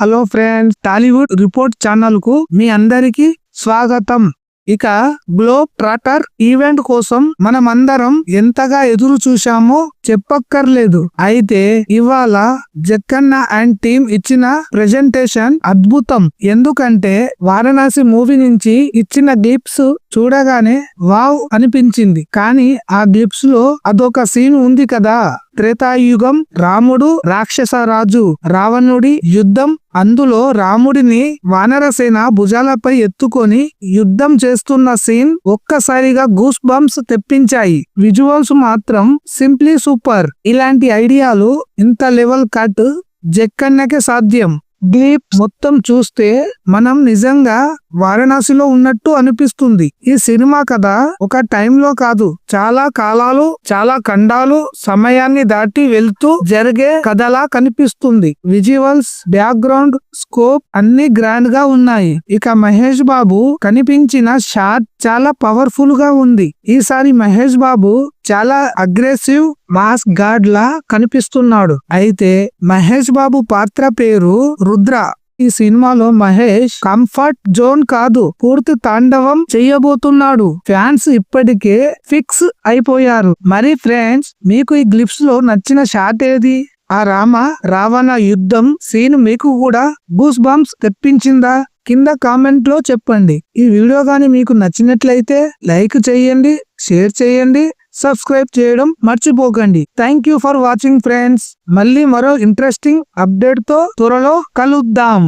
Hello friends Tollywood report ఛానల్కు మీ అందరికి స్వాగతం. ఇక గ్లోబ్ ట్రాటర్ ఈవెంట్ కోసం మనమందరం ఎంతగా ఎదురు చూశామో చెప్పక్కర్లేదు. అయితే ఇవాళ జక్కన్న అండ్ టీమ్ ఇచ్చిన ప్రెజెంటేషన్ అద్భుతం. ఎందుకంటే వారణాసి మూవీ నుంచి ఇచ్చిన గ్లిప్స్ చూడగానే వావ్ అనిపించింది. కానీ ఆ గ్లిప్స్లో అదొక సీన్ ఉంది కదా. త్రేతాయుగం రాముడు రాక్షస రాజు రావణుడి యుద్ధం. అందులో రాముడిని వానరసేన భుజాలపై ఎత్తుకొని యుద్ధం చేస్తున్న సీన్ ఒక్కసారిగా గూస్ బంప్స్ తెప్పించాయి. విజువల్స్ మాత్రం సింప్లీ సూపర్. ఇలాంటి ఐడియాలు ఇంత లెవెల్ కట్ జక్కన్నకే సాధ్యం. గ్లీప్ మొత్తం చూస్తే మనం నిజంగా వారణాసిలో ఉన్నట్టు అనిపిస్తుంది. ఈ సినిమా కథ ఒక టైంలో కాదు చాలా కాలాలు చాలా ఖండాలు సమయాన్ని దాటి వెళ్తూ జరిగే కథలా కనిపిస్తుంది. విజువల్స్ బ్యాక్గ్రౌండ్ స్కోప్ అన్ని గ్రాండ్గా ఉన్నాయి. ఇక మహేష్ బాబు కనిపించిన షాట్ చాలా పవర్ఫుల్గా ఉంది. ఈసారి మహేష్ బాబు చాలా అగ్రెసివ్ మాస్ గాడ్ లా కనిపిస్తున్నాడు. అయితే మహేష్ బాబు పాత్ర పేరు రుద్ర. ఈ సినిమాలో మహేష్ కంఫర్ట్ జోన్ కాదు పూర్తి తాండవం చెయ్యబోతున్నాడు ఫ్యాన్స్ ఇప్పటికే ఫిక్స్ అయిపోయారు. మరి ఫ్రెండ్స్ మీకు ఈ గ్లిప్స్లో నచ్చిన షాట్ ఏది? ఆ రామ రావణ యుద్ధం సీన్ మీకు కూడా గూస్ బంప్స్ తెప్పించిందా? కింద కామెంట్లో చెప్పండి. ఈ వీడియో గాని మీకు నచ్చినట్లయితే లైక్ చేయండి షేర్ చేయండి సబ్స్క్రైబ్ చేయడం మర్చిపోకండి. Thank you for watching friends మళ్ళీ మరో ఇంట్రెస్టింగ్ అప్డేట్తో త్వరలో కలుద్దాం.